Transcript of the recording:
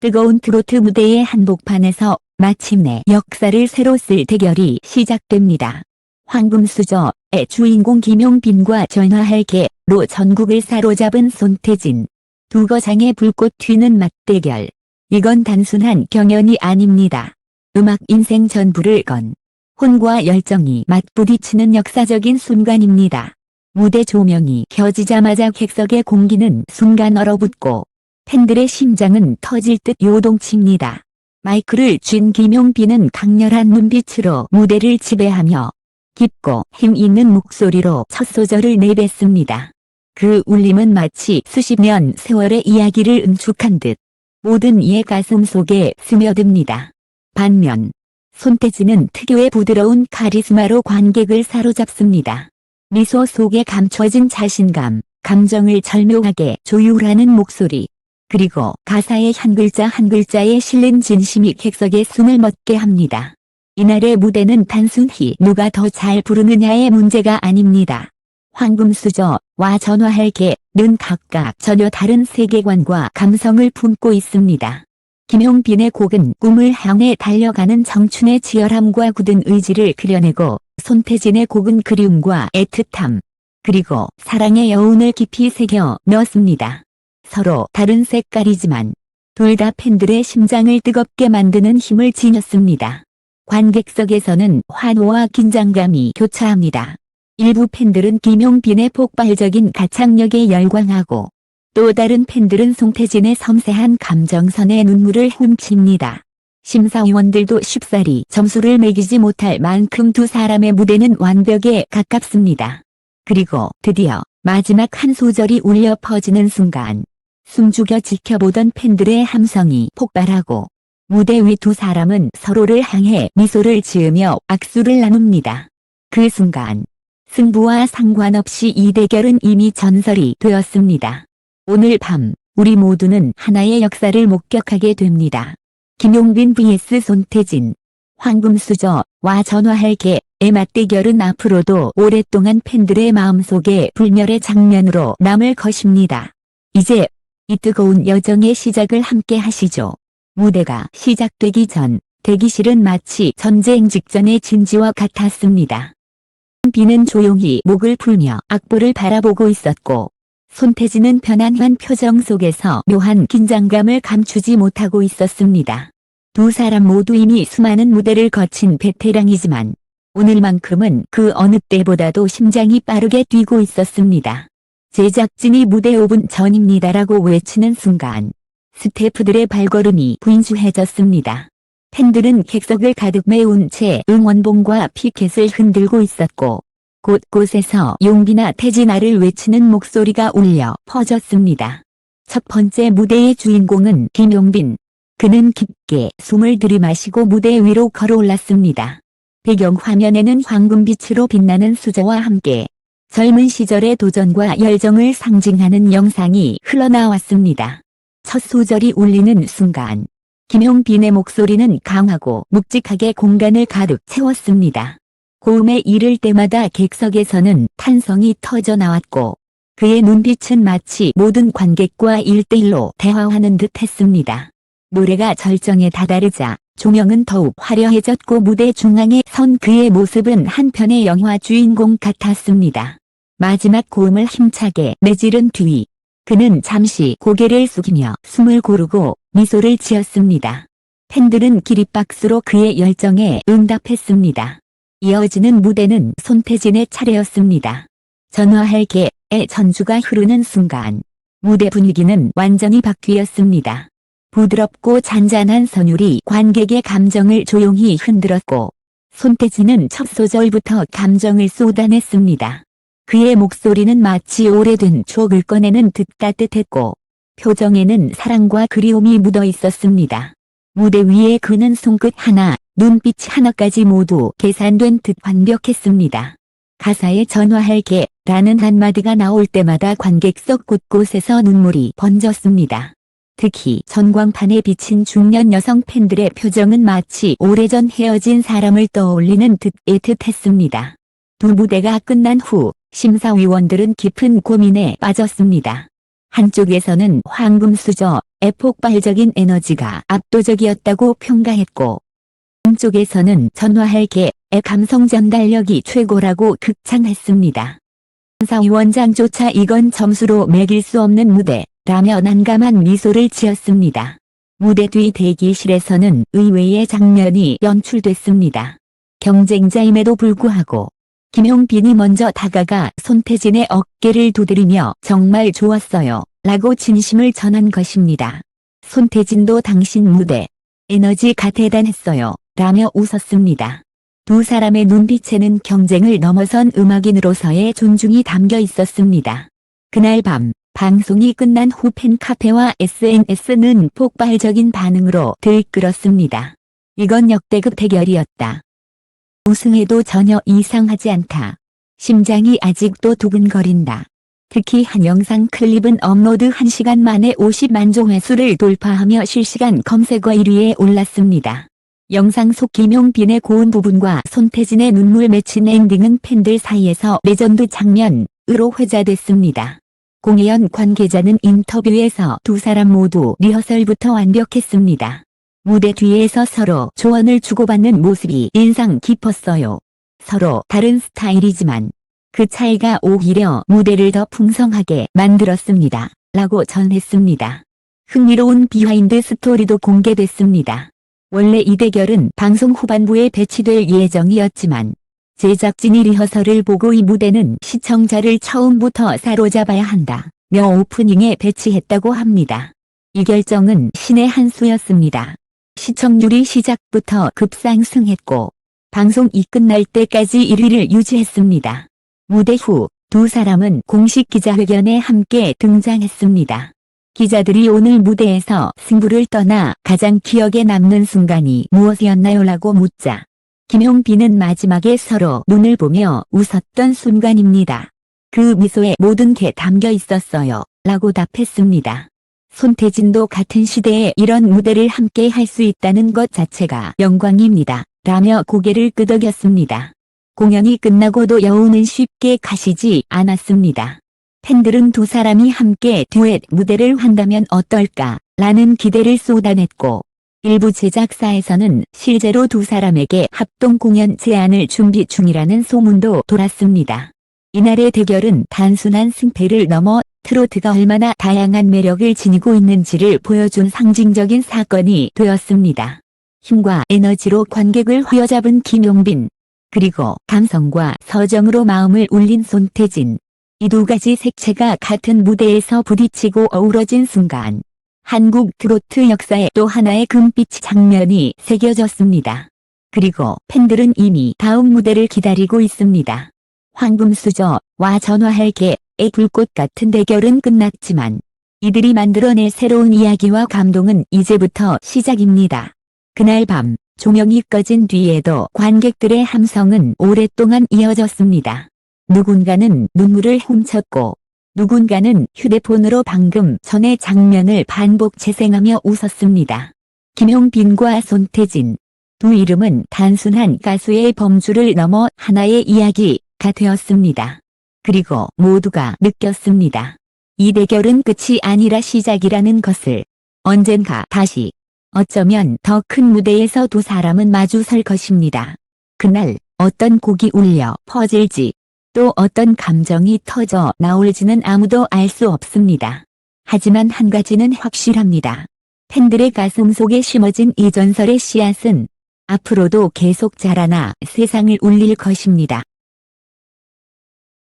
뜨거운 트로트 무대의 한복판에서 마침내 역사를 새로 쓸 대결이 시작됩니다. 황금수저의 주인공 김용빈과 전화할 개로 전국을 사로잡은 손태진. 두 거장의 불꽃 튀는 맞대결. 이건 단순한 경연이 아닙니다. 음악 인생 전부를 건 혼과 열정이 맞부딪히는 역사적인 순간입니다. 무대 조명이 켜지자마자 객석의 공기는 순간 얼어붙고 팬들의 심장은 터질 듯 요동칩니다. 마이크를 쥔 김용빈은 강렬한 눈빛으로 무대를 지배하며 깊고 힘 있는 목소리로 첫 소절을 내뱉습니다. 그 울림은 마치 수십 년 세월의 이야기를 응축한 듯 모든 이의 가슴 속에 스며듭니다. 반면 손태진은 특유의 부드러운 카리스마로 관객을 사로잡습니다. 미소 속에 감춰진 자신감, 감정을 절묘하게 조율하는 목소리, 그리고 가사의 한 글자 한 글자에 실린 진심이 객석에 숨을 멎게 합니다. 이날의 무대는 단순히 누가 더 잘 부르느냐의 문제가 아닙니다. 황금수저와 전화할 개는 각각 전혀 다른 세계관과 감성을 품고 있습니다. 김용빈의 곡은 꿈을 향해 달려가는 청춘의 치열함과 굳은 의지를 그려내고 손태진의 곡은 그리움과 애틋함 그리고 사랑의 여운을 깊이 새겨 넣었습니다. 서로 다른 색깔이지만 둘 다 팬들의 심장을 뜨겁게 만드는 힘을 지녔습니다. 관객석에서는 환호와 긴장감이 교차합니다. 일부 팬들은 김용빈의 폭발적인 가창력에 열광하고 또 다른 팬들은 송태진의 섬세한 감정선에 눈물을 훔칩니다. 심사위원들도 쉽사리 점수를 매기지 못할 만큼 두 사람의 무대는 완벽에 가깝습니다. 그리고 드디어 마지막 한 소절이 울려 퍼지는 순간 숨죽여 지켜보던 팬들의 함성이 폭발하고 무대 위 두 사람은 서로를 향해 미소를 지으며 악수를 나눕니다. 그 순간 승부와 상관없이 이 대결은 이미 전설이 되었습니다. 오늘 밤 우리 모두는 하나의 역사를 목격하게 됩니다. 김용빈 vs 손태진 황금수저와 전화할 개의 맞대결은 앞으로도 오랫동안 팬들의 마음속에 불멸의 장면으로 남을 것입니다. 이제 이 뜨거운 여정의 시작을 함께 하시죠. 무대가 시작되기 전 대기실은 마치 전쟁 직전의 진지와 같았습니다. 비는 조용히 목을 풀며 악보를 바라보고 있었고 손태진은 편안한 표정 속에서 묘한 긴장감을 감추지 못하고 있었습니다. 두 사람 모두 이미 수많은 무대를 거친 베테랑이지만 오늘만큼은 그 어느 때보다도 심장이 빠르게 뛰고 있었습니다. 제작진이 무대 5분 전입니다라고 외치는 순간 스태프들의 발걸음이 분주해졌습니다. 팬들은 객석을 가득 메운 채 응원봉과 피켓을 흔들고 있었고 곳곳에서 용비나 태진아를 외치는 목소리가 울려 퍼졌습니다. 첫 번째 무대의 주인공은 김용빈. 그는 깊게 숨을 들이마시고 무대 위로 걸어올랐습니다. 배경 화면에는 황금빛으로 빛나는 수저와 함께 젊은 시절의 도전과 열정을 상징하는 영상이 흘러나왔습니다. 첫 소절이 울리는 순간 김용빈의 목소리는 강하고 묵직하게 공간을 가득 채웠습니다. 고음에 이를 때마다 객석에서는 탄성이 터져 나왔고 그의 눈빛은 마치 모든 관객과 일대일로 대화하는 듯 했습니다. 노래가 절정에 다다르자 조명은 더욱 화려해졌고 무대 중앙에 선 그의 모습은 한편의 영화 주인공 같았습니다. 마지막 고음을 힘차게 내지른 뒤 그는 잠시 고개를 숙이며 숨을 고르고 미소를 지었습니다. 팬들은 기립박수로 그의 열정에 응답했습니다. 이어지는 무대는 손태진의 차례였습니다. 전화할 개의 전주가 흐르는 순간 무대 분위기는 완전히 바뀌었습니다. 부드럽고 잔잔한 선율이 관객의 감정을 조용히 흔들었고 손태진은 첫 소절부터 감정을 쏟아냈습니다. 그의 목소리는 마치 오래된 추억을 꺼내는 듯 따뜻했고 표정에는 사랑과 그리움이 묻어 있었습니다. 무대 위에 그는 손끝 하나, 눈빛 하나까지 모두 계산된 듯 완벽했습니다. 가사에 전화할 개라는 한마디가 나올 때마다 관객석 곳곳에서 눈물이 번졌습니다. 특히 전광판에 비친 중년 여성 팬들의 표정은 마치 오래전 헤어진 사람을 떠올리는 듯 애틋했습니다. 두 무대가 끝난 후 심사위원들은 깊은 고민에 빠졌습니다. 한쪽에서는 황금수저 의 폭발적인 에너지가 압도적이었다고 평가했고, 한쪽에서는 전화할 개의 감성 전달력이 최고라고 극찬했습니다. 사위원장조차 이건 점수로 매길 수 없는 무대라며 난감한 미소를 지었습니다. 무대 뒤 대기실에서는 의외의 장면이 연출됐습니다. 경쟁자임에도 불구하고 김용빈이 먼저 다가가 손태진의 어깨를 두드리며 정말 좋았어요 라고 진심을 전한 것입니다. 손태진도 당신 무대 에너지가 대단했어요 라며 웃었습니다. 두 사람의 눈빛에는 경쟁을 넘어선 음악인으로서의 존중이 담겨 있었습니다. 그날 밤 방송이 끝난 후 팬카페와 SNS는 폭발적인 반응으로 들끓었습니다. 이건 역대급 대결이었다. 우승해도 전혀 이상하지 않다. 심장이 아직도 두근거린다. 특히 한 영상 클립은 업로드 1시간 만에 50만 조회수를 돌파하며 실시간 검색어 1위에 올랐습니다. 영상 속 김용빈의 고운 부분과 손태진의 눈물 맺힌 엔딩은 팬들 사이에서 레전드 장면으로 회자됐습니다. 공혜연 관계자는 인터뷰에서 두 사람 모두 리허설부터 완벽했습니다. 무대 뒤에서 서로 조언을 주고받는 모습이 인상 깊었어요. 서로 다른 스타일이지만 그 차이가 오히려 무대를 더 풍성하게 만들었습니다. 라고 전했습니다. 흥미로운 비하인드 스토리도 공개됐습니다. 원래 이 대결은 방송 후반부에 배치될 예정이었지만 제작진이 리허설을 보고 이 무대는 시청자를 처음부터 사로잡아야 한다. 며 오프닝에 배치했다고 합니다. 이 결정은 신의 한 수였습니다. 시청률이 시작부터 급상승했고 방송이 끝날 때까지 1위를 유지했습니다. 무대 후 두 사람은 공식 기자회견에 함께 등장했습니다. 기자들이 오늘 무대에서 승부를 떠나 가장 기억에 남는 순간이 무엇이었나요? 라고 묻자 김용빈은 마지막에 서로 눈을 보며 웃었던 순간입니다. 그 미소에 모든 게 담겨 있었어요. 라고 답했습니다. 손태진도 같은 시대에 이런 무대를 함께 할 수 있다는 것 자체가 영광입니다. 라며 고개를 끄덕였습니다. 공연이 끝나고도 여우는 쉽게 가시지 않았습니다. 팬들은 두 사람이 함께 듀엣 무대를 한다면 어떨까 라는 기대를 쏟아냈고 일부 제작사에서는 실제로 두 사람에게 합동 공연 제안을 준비 중이라는 소문도 돌았습니다. 이날의 대결은 단순한 승패를 넘어 트로트가 얼마나 다양한 매력을 지니고 있는지를 보여준 상징적인 사건이 되었습니다. 힘과 에너지로 관객을 휘어잡은 김용빈, 그리고 감성과 서정으로 마음을 울린 손태진. 이 두 가지 색채가 같은 무대에서 부딪히고 어우러진 순간. 한국 트로트 역사에 또 하나의 금빛 장면이 새겨졌습니다. 그리고 팬들은 이미 다음 무대를 기다리고 있습니다. 황금수저와 전화할 개의 불꽃 같은 대결은 끝났지만 이들이 만들어낼 새로운 이야기와 감동은 이제부터 시작입니다. 그날 밤 조명이 꺼진 뒤에도 관객들의 함성은 오랫동안 이어졌습니다. 누군가는 눈물을 훔쳤고 누군가는 휴대폰으로 방금 전의 장면을 반복 재생하며 웃었습니다. 김용빈과 손태진 두 이름은 단순한 가수의 범주를 넘어 하나의 이야기가 되었습니다. 그리고 모두가 느꼈습니다. 이 대결은 끝이 아니라 시작이라는 것을 언젠가 다시 어쩌면 더 큰 무대에서 두 사람은 마주 설 것입니다. 그날 어떤 곡이 울려 퍼질지 또 어떤 감정이 터져 나올지는 아무도 알 수 없습니다. 하지만 한 가지는 확실합니다. 팬들의 가슴 속에 심어진 이 전설의 씨앗은 앞으로도 계속 자라나 세상을 울릴 것입니다.